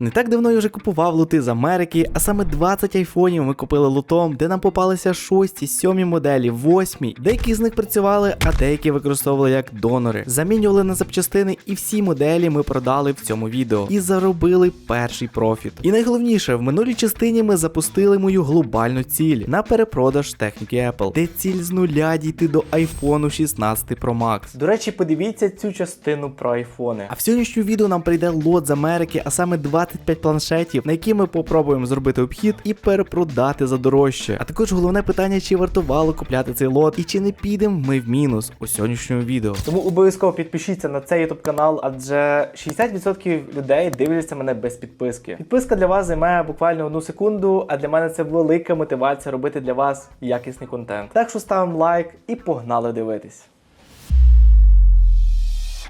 Не так давно я вже купував лути з Америки, а саме 20 айфонів ми купили лутом, де нам попалися 6, 7 моделі, 8. Деякі з них працювали, а деякі використовували як донори. Замінювали на запчастини, і всі моделі ми продали в цьому відео і заробили перший профіт. І найголовніше, в минулій частині ми запустили мою глобальну ціль на перепродаж техніки Apple, де ціль з нуля дійти до iPhone 16 Pro Max. До речі, подивіться цю частину про айфони. А в сьогоднішньому відео нам прийде лот з Америки, а саме 25 планшетів, на які ми попробуємо зробити обхід і перепродати за дорожче. А також головне питання, чи вартувало купляти цей лот і чи не підемо ми в мінус у сьогоднішньому відео. Тому обов'язково підпишіться на цей YouTube канал, адже 60% людей дивляться мене без підписки. Підписка для вас займе буквально одну секунду, а для мене це велика мотивація робити для вас якісний контент. Так що ставимо лайк і погнали дивитись.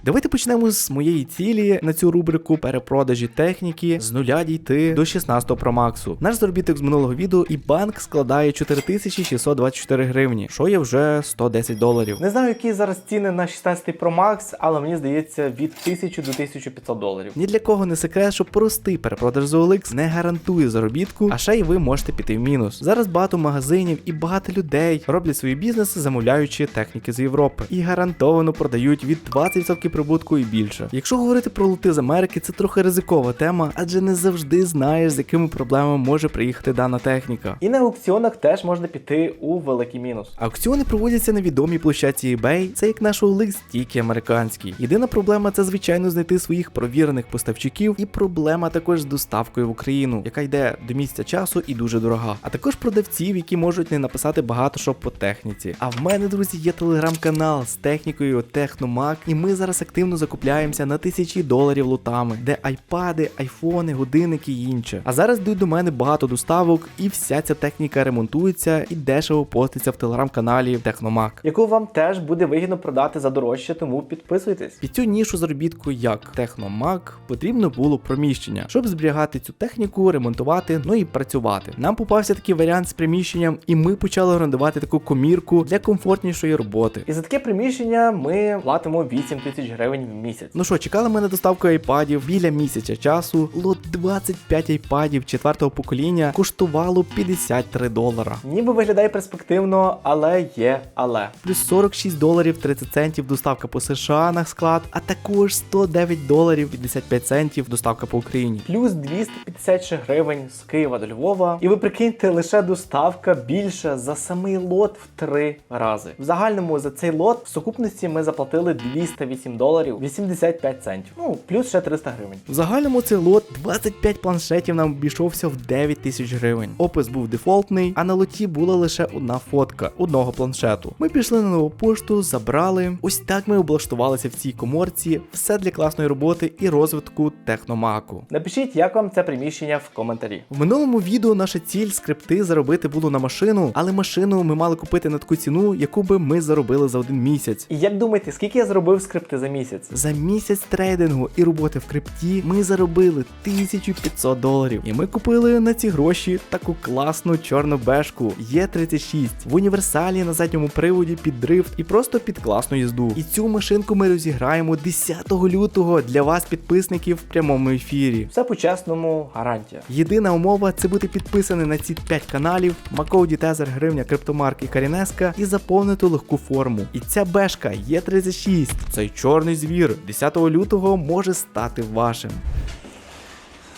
Давайте почнемо з моєї цілі на цю рубрику перепродажі техніки з нуля дійти до 16 Pro Max. Наш заробіток з минулого відео і банк складає 4624 гривні, що є вже 110 доларів. Не знаю, які зараз ціни на 16 Pro Max, але мені здається від 1000 до 1500 доларів. Ні для кого не секрет, що простий перепродаж з OLX не гарантує заробітку, а ще й ви можете піти в мінус. Зараз багато магазинів і багато людей роблять свої бізнеси, замовляючи техніки з Європи, і гарантовано продають від 20% прибутку і більше. Якщо говорити про лути з Америки, це трохи ризикова тема, адже не завжди знаєш, з якими проблемами може приїхати дана техніка. І на аукціонах теж можна піти у великий мінус. Аукціони проводяться на відомій площадці eBay, це як наш OLX, тільки американський. Єдина проблема це звичайно знайти своїх провірених поставщиків, і проблема також з доставкою в Україну, яка йде до місця часу і дуже дорога. А також продавців, які можуть не написати багато що по техніці. А в мене, друзі, є телеграм-канал з технікою Техномак, і ми зараз активно закупляємося на тисячі доларів лутами, де айпади, айфони, годинники і інше. А зараз йдуть до мене багато доставок, і вся ця техніка ремонтується і дешево поститься в телеграм-каналі Техномак, яку вам теж буде вигідно продати за дорожче, тому підписуйтесь. Під цю нішу заробітку, як Техномак, потрібно було приміщення, щоб зберігати цю техніку, ремонтувати, ну і працювати. Нам попався такий варіант з приміщенням, і ми почали орендувати таку комірку для комфортнішої роботи. І за таке приміщення ми платимо 8 тисяч гривень в місяць. Ну що, чекали ми на доставку айпадів біля місяця часу. Лот 25 айпадів четвертого покоління коштувало 53 долара. Ніби виглядає перспективно, але є але. Плюс 46 доларів 30 центів доставка по США на склад, а також 109 доларів 55 центів доставка по Україні. Плюс 256 гривень з Києва до Львова. І ви прикиньте, лише доставка більша за самий лот в три рази. В загальному за цей лот в сукупності ми заплатили 208 доларів 85 центів. Ну, плюс ще 300 гривень. В загальному цей лот 25 планшетів нам обійшовся в 9 тисяч гривень. Опис був дефолтний, а на лоті була лише одна фотка одного планшету. Ми пішли на нову пошту, забрали. Ось так ми облаштувалися в цій коморці. Все для класної роботи і розвитку техномаку. Напишіть, як вам це приміщення в коментарі. В минулому відео наша ціль скрипти заробити було на машину, але машину ми мали купити на таку ціну, яку би ми заробили за один місяць. І як думаєте, скільки я зробив скрипти за місяць? За місяць трейдингу і роботи в крипті ми заробили 1500 доларів. І ми купили на ці гроші таку класну чорну бешку Є36 в універсалі на задньому приводі під дрифт і просто під класну їзду. І цю машинку ми розіграємо 10 лютого для вас, підписників, в прямому ефірі. Все по-чесному, гарантія. Єдина умова це бути підписаний на ці 5 каналів, Макоуді Тезер, Гривня, Криптомарк і Карінеска і заповнити легку форму. І ця бешка Є36, цей чорний звір, 10 лютого може стати вашим.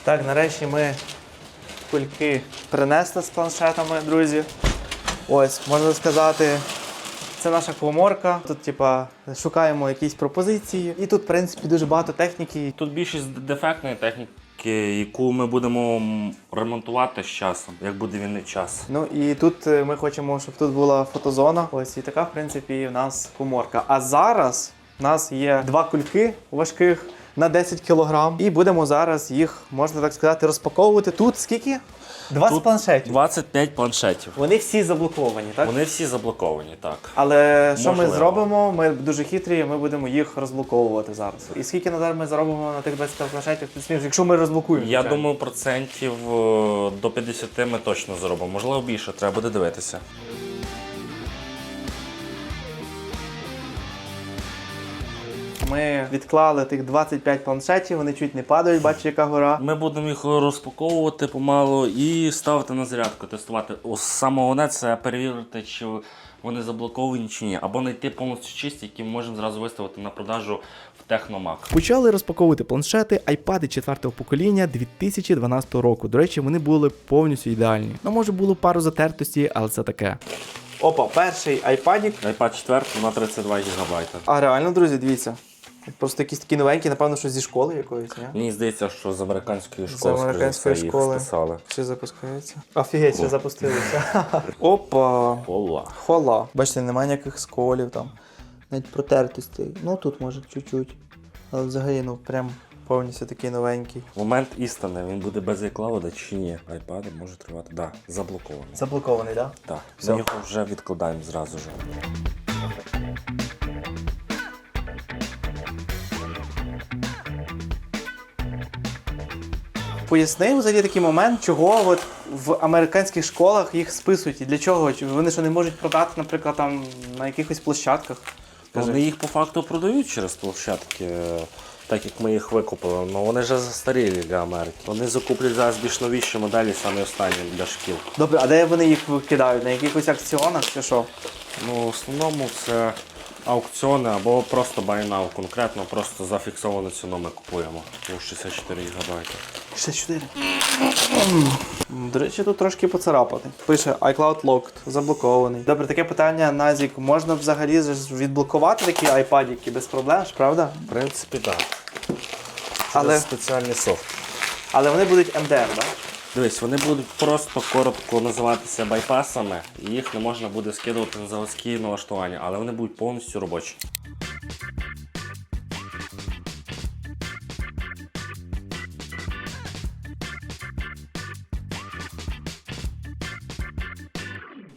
Так, нарешті ми кульки принесли з планшетами, друзі. Ось, можна сказати, це наша коморка. Тут, типа, шукаємо якісь пропозиції. І тут, в принципі, дуже багато техніки. Тут більшість дефектної техніки, яку ми будемо ремонтувати з часом, як буде вільний час. Ну і тут е, ми хочемо, щоб тут була фотозона. Ось і така, в принципі, у нас коморка. А зараз у нас є два кульки важких на 10 кг. І будемо зараз їх, можна так сказати, розпаковувати. Тут скільки? 20 Тут планшетів. 25 планшетів. Вони всі заблоковані, так? Вони всі заблоковані, так. Але що ми зробимо? Ми дуже хитрі, ми будемо їх розблоковувати зараз. І скільки надар ми заробимо на тих 20 планшетів, плюс-мінус, якщо ми розблокуємо? Я звичайно. думаю, процентів е, до 50 ми точно зробимо. Можливо, більше, треба буде дивитися. Ми відклали тих 25 планшетів, вони чуть не падають, бачиш, яка гора. Ми будемо їх розпаковувати помалу і ставити на зарядку, тестувати. Саме головне це перевірити, чи вони заблоковані чи ні. Або знайти повністю чисті, які ми можемо зразу виставити на продажу в Техномак. Почали розпаковувати планшети, айпади четвертого покоління 2012 року. До речі, вони були повністю ідеальні. Ну, може, було пару затертості, але це таке. Опа, перший айпадік. iPad 4 на 32 ГБ. А реально, друзі, дивіться. Просто якісь такі новенькі, напевно, що зі школи якоїсь, ні? Мені здається, що з американської З школи скоріше американської за все, їх школи. списали. Ще запускається. Офігеть, ще запустилися. Опа. Ола. Хола. Бачите, немає ніяких сколів там. Навіть протертостей. Ну тут може чуть-чуть. Але взагалі, ну прям повністю такий новенький. Момент істини, він буде без iCloud чи ні? iPad може тривати. Так, да, заблокований. Заблокований, так? Так, Все. ми його вже відкладаємо зразу ж. Поясни взагалі такий момент, чого от в американських школах їх списують і для чого? Чи Вони що не можуть продати, наприклад, там на якихось площадках. Вони їх по факту продають через площадки, е, так як ми їх викупили. але вони вже застарілі для Америки. Вони закуплять зараз більш новіші моделі, саме останні для шкіл. Добре, а де вони їх викидають? На якихось акціонах чи що? Ну, в основному це аукціони або просто now. Конкретно просто зафіксовану ціну ми купуємо. У 64 ГБ. 64. До речі, тут трошки поцарапати. Пише iCloud Locked, заблокований. Добре, таке питання, Назік. Можна взагалі відблокувати такі айпадіки без проблем, ж, правда? В принципі, так. Але- Але спеціальний софт. Але вони будуть MDR, так? Дивись, вони будуть просто коротко називатися байпасами, і їх не можна буде скидувати на заводські налаштування, але вони будуть повністю робочі.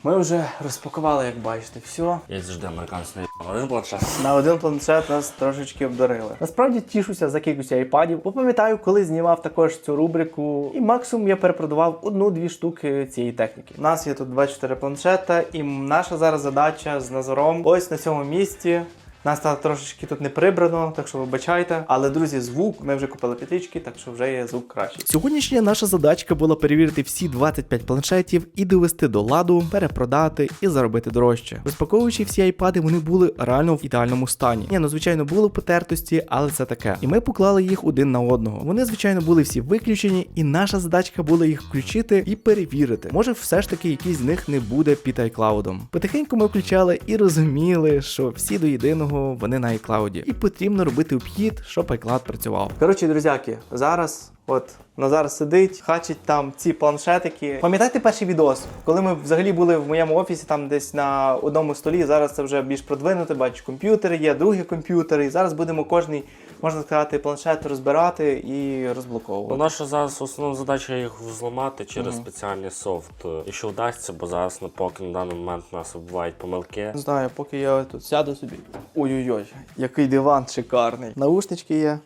Ми вже розпакували, як бачите, все. Я завжди американці на один планшет. На один планшет нас трошечки обдарили. Насправді тішуся за кількістю айпадів, бо пам'ятаю, коли знімав також цю рубрику, і максимум я перепродавав одну-дві штуки цієї техніки. У нас є тут 24 планшета, і наша зараз задача з Назаром ось на цьому місці. Нас та трошечки тут не прибрано, так що вибачайте. Але друзі, звук ми вже купили петлічки, так що вже є звук кращий. Сьогоднішня наша задачка була перевірити всі 25 планшетів і довести до ладу, перепродати і заробити дорожче. Розпаковуючи всі айпади, вони були реально в ідеальному стані. Ні, ну звичайно, були потертості, але це таке. І ми поклали їх один на одного. Вони, звичайно, були всі виключені, і наша задачка була їх включити і перевірити. Може, все ж таки якийсь з них не буде під iCloud. Потихеньку ми включали і розуміли, що всі до єдиного вони на iCloud. І потрібно робити обхід, щоб iCloud працював. Коротше, друзяки, зараз от Назар сидить, хачить там ці планшетики. Пам'ятаєте перший відос, коли ми взагалі були в моєму офісі, там десь на одному столі. Зараз це вже більш продвинуто, бачу, комп'ютери є, другі комп'ютери. І зараз будемо кожний, можна сказати, планшет розбирати і Ну, розблоковувати. наша зараз основна задача їх зламати через спеціальний софт. Якщо вдасться, бо зараз на поки на даний момент у нас бувають помилки. Не знаю, поки я тут сяду собі. Ой-ой-ой, який диван шикарний. Наушнички є.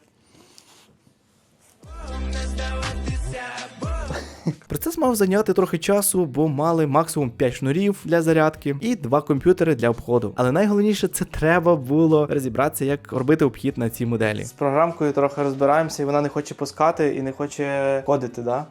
Процес мав зайняти трохи часу, бо мали максимум 5 шнурів для зарядки і два комп'ютери для обходу. Але найголовніше це треба було розібратися, як робити обхід на цій моделі. З програмкою трохи розбираємося, і вона не хоче пускати і не хоче кодити, да?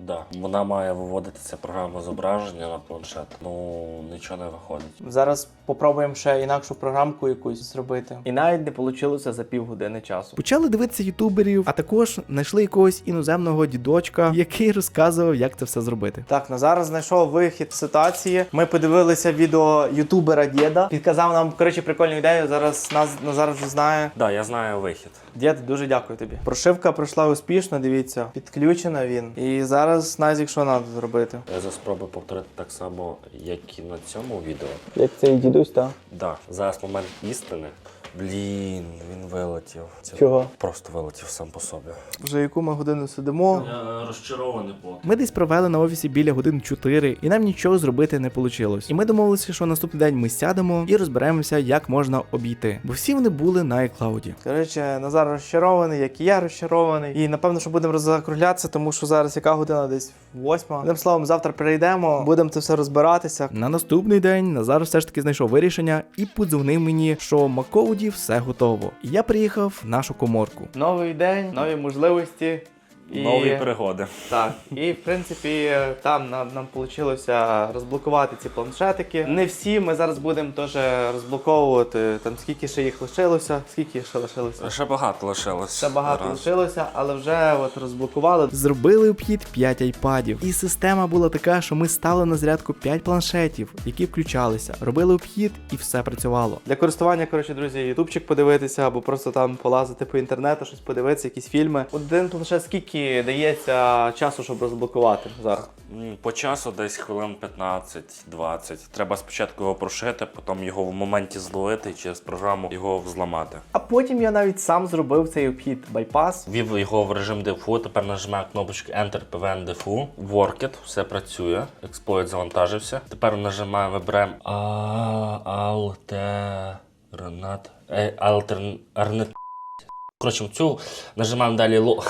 Да. Вона має виводити ця програма зображення на планшет. Ну нічого не виходить. Зараз попробуємо ще інакшу програмку якусь зробити. І навіть не вийшло за півгодини часу. Почали дивитися ютуберів, а також знайшли якогось іноземного дідочка, який розказував, як це все зробити. Так, Назар знайшов вихід з ситуації. Ми подивилися відео ютубера Дєда. Підказав нам коротше прикольну ідею. Зараз нас Назар вже знає. Да, я знаю вихід. Дід, дуже дякую тобі. Прошивка пройшла успішно. Дивіться, підключена він. І зараз Назік, що треба зробити? Я зараз спробую повторити так само, як і на цьому відео. Як цей дідусь, так? Да, зараз момент істини. Блін, він вилетів. Це Чого? Просто вилетів сам по собі. Вже яку ми годину сидимо. Я розчарований поки. Ми десь провели на офісі біля годин 4, і нам нічого зробити не вийшло. І ми домовилися, що наступний день ми сядемо і розберемося, як можна обійти. Бо всі вони були на iCloud. Коротше, Назар розчарований, як і я розчарований. І напевно, що будемо закруглятися, тому що зараз яка година десь восьма. Одним словом, завтра прийдемо, будемо це все розбиратися. На наступний день Назар все ж таки знайшов вирішення і подзвонив мені, що Маководі Нарешті все готово. І я приїхав в нашу коморку. Новий день, нові можливості. І... Нові пригоди. Так, і в принципі там нам, нам вийшло розблокувати ці планшетики. Не всі ми зараз будемо теж розблоковувати. Там скільки ще їх лишилося, скільки ще лишилося. Ще багато лишилось. Ще багато Раз. лишилося, але вже от розблокували. Зробили обхід 5 айпадів. І система була така, що ми стали на зарядку 5 планшетів, які включалися, робили обхід і все працювало. Для користування, коротше, друзі, ютубчик подивитися або просто там полазити по інтернету, щось подивитися, якісь фільми. Один планшет скільки дається часу, щоб розблокувати зараз? М, По часу десь хвилин 15-20. Треба спочатку його прошити, потім його в моменті зловити і через програму його взламати. А потім я навіть сам зробив цей обхід байпас. Ввів його в режим дефу, тепер нажимаю кнопочку Enter PVN дефу. Workit, все працює. Експлойт завантажився. Тепер нажимаємо, Альтернат. е, Альтерн... Арнет... Коротше, цю нажимаємо далі ло.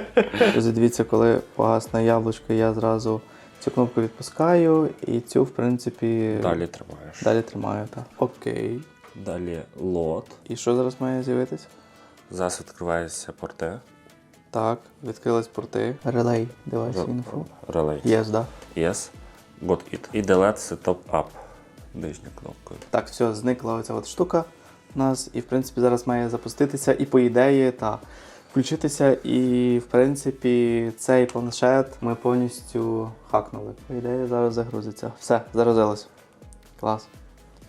Друзі, дивіться, коли погасне яблучко, я зразу цю кнопку відпускаю і цю, в принципі, Далі тримаєш. далі тримаю. Так. Окей. Далі лот. І що зараз має з'явитися? Зараз відкриваються порти. Так, відкрились порти. Релей, девайс інфо. Релей. Єс, да. Yes. Got it. І delete setup up. Нижня кнопка. Так, все, зникла оця от штука у нас, і в принципі зараз має запуститися, і по ідеї та включитися. І в принципі цей планшет ми повністю хакнули. По ідеї зараз загрузиться. Все, загрузилось. Клас.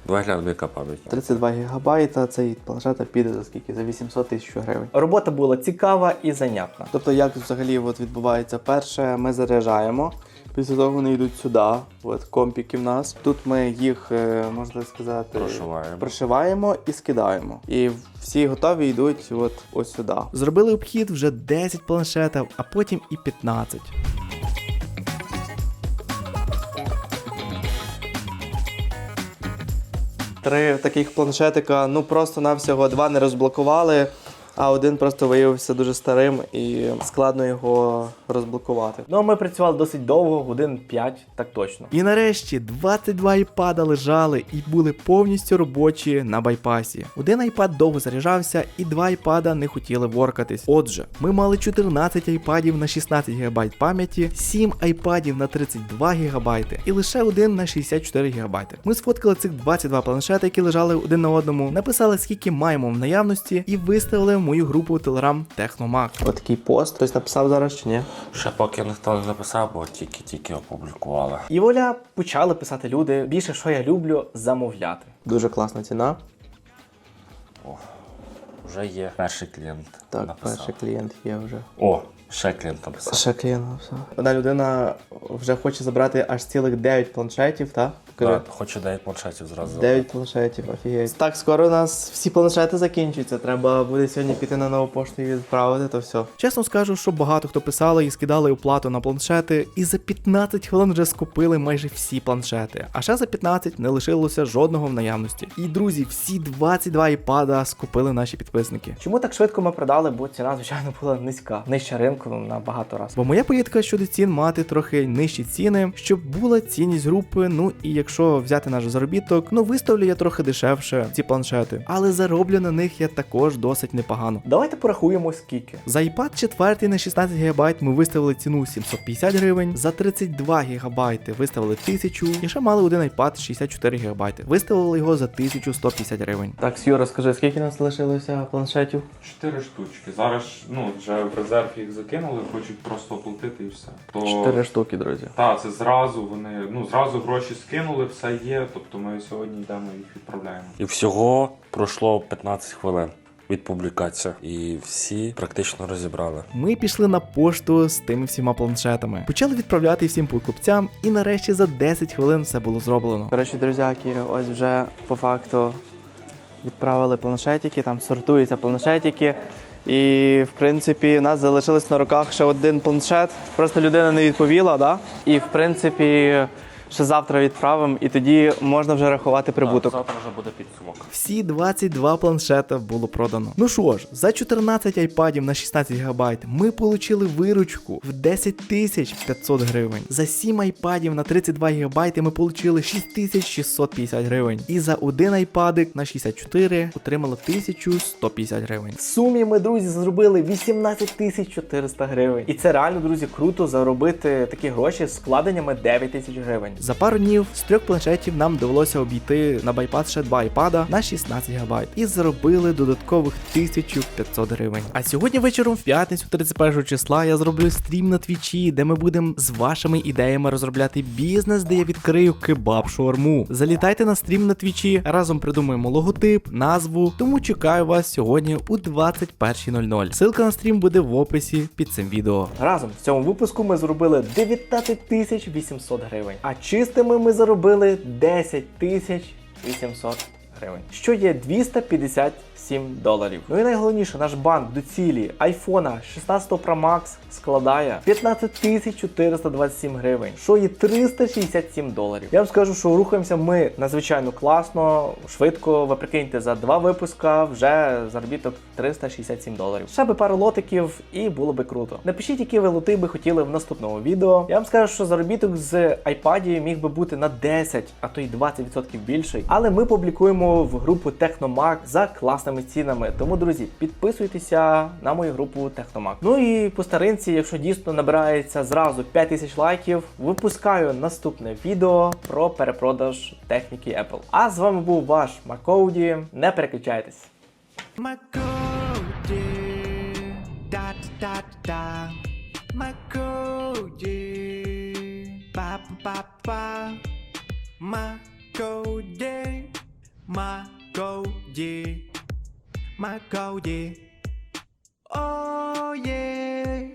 Два глянемо, яка пам'ять. 32 гігабайта цей планшет піде за скільки? За 800 тисяч гривень. Робота була цікава і занятна. Тобто, як взагалі от відбувається? Перше, ми заряджаємо. Після того вони йдуть сюди, от компіки в нас. Тут ми їх, е, можна сказати, Прошиваємо. прошиваємо і скидаємо. І всі готові йдуть от ось сюди. Зробили обхід вже 10 планшетів, а потім і 15. Три таких планшетика, ну просто навсього два не розблокували, а один просто виявився дуже старим і складно його розблокувати. Ну, ми працювали досить довго, годин 5, так точно. І нарешті 22 айпада лежали і були повністю робочі на байпасі. Один айпад довго заряджався, і два айпада не хотіли воркатись. Отже, ми мали 14 айпадів на 16 ГБ пам'яті, 7 айпадів на 32 ГБ і лише один на 64 ГБ. Ми сфоткали цих 22 планшети, які лежали один на одному, написали скільки маємо в наявності, і виставили мою групу Telegram Technomac. Отакий пост. Хтось написав зараз чи ні? Ще поки ніхто не написав, бо тільки-тільки опублікували. І воля почали писати люди. Більше що я люблю замовляти. Дуже класна ціна. Вже є перший клієнт. Так, написав. перший клієнт є вже. О, ще клієнт написав. Ще клієнт написав. Одна людина вже хоче забрати аж цілих 9 планшетів, так? Покажи. Да, хочу 9 планшетів зразу. 9 планшетів, офігеть. Так, скоро у нас всі планшети закінчуються. Треба буде сьогодні піти на нову пошту і відправити, то все. Чесно скажу, що багато хто писали і скидали оплату на планшети, і за 15 хвилин вже скупили майже всі планшети. А ще за 15 не лишилося жодного в наявності. І друзі, всі 22 iPad скупили наші підписники. Чому так швидко ми продали? Бо ціна, звичайно, була низька. Нижча ринку на багато разів. Бо моя політика щодо цін мати трохи нижчі ціни, щоб була цінність групи. Ну і якщо взяти наш заробіток, ну виставлю я трохи дешевше ці планшети, але зароблю на них я також досить непогано. Давайте порахуємо скільки. За iPad 4 на 16 ГБ ми виставили ціну 750 гривень, за 32 ГБ виставили 1000, і ще мали один iPad 64 ГБ. Виставили його за 1150 гривень. Так, Юра, скажи, скільки нас лишилося планшетів? Чотири штучки. Зараз ну вже в резерв їх закинули, хочуть просто оплатити і все. То Чотири штуки, друзі. так, це зразу вони ну зразу гроші скинули, все є. Тобто ми сьогодні йдемо і їх відправляємо. І всього пройшло 15 хвилин від публікації. І всі практично розібрали. Ми пішли на пошту з тими всіма планшетами, почали відправляти всім покупцям, і нарешті за 10 хвилин все було зроблено. Коротше, друзяки, ось вже по факту відправили планшетики, там сортуються планшетики. І в принципі, у нас залишилось на руках ще один планшет. Просто людина не відповіла, да? І в принципі, Ще завтра відправимо, і тоді можна вже рахувати прибуток. Завтра вже буде підсумок. Всі 22 планшета було продано. Ну що ж, за 14 айпадів на 16 ГБ ми отримали виручку в 10 тисяч 500 гривень. За 7 айпадів на 32 ГБ ми отримали 6650 гривень. І за один айпадик на 64 отримали 1150 гривень. В сумі ми, друзі, зробили 18 тисяч 400 гривень. І це реально, друзі, круто заробити такі гроші з вкладеннями 9 тисяч гривень. За пару днів з трьох планшетів нам довелося обійти на байпад ще два айпада на 16 ГБ і заробили додаткових 1500 гривень. А сьогодні вечором, в п'ятницю, 31 числа, я зроблю стрім на твічі, де ми будемо з вашими ідеями розробляти бізнес, де я відкрию кебаб шаурму. Залітайте на стрім на твічі, разом придумаємо логотип, назву. Тому чекаю вас сьогодні у 21.00. Ссылка на стрім буде в описі під цим відео. Разом в цьому випуску ми заробили 19 тисяч 800 гривень, а чистими ми заробили 10 тисяч 800 гривень, що є 257 доларів. Ну і найголовніше, наш банк до цілі айфона 16 Pro Max складає 15 427 гривень, що є 367 доларів. Я вам скажу, що рухаємося ми надзвичайно класно, швидко. Ви прикиньте, за два випуска вже заробіток 367 доларів. Ще би пару лотиків і було би круто. Напишіть, які ви лоти би хотіли в наступному відео. Я вам скажу, що заробіток з iPad міг би бути на 10, а то й 20% більший. Але ми публікуємо в групу Technomac за класними цінами. Тому, друзі, підписуйтеся на мою групу Technomac. Ну і по старинці, якщо дійсно набирається зразу 5000 лайків, випускаю наступне відео про перепродаж техніки Apple. А з вами був ваш Макоуді. Не переключайтесь. Da. My my girl, yeah. Oh, yeah.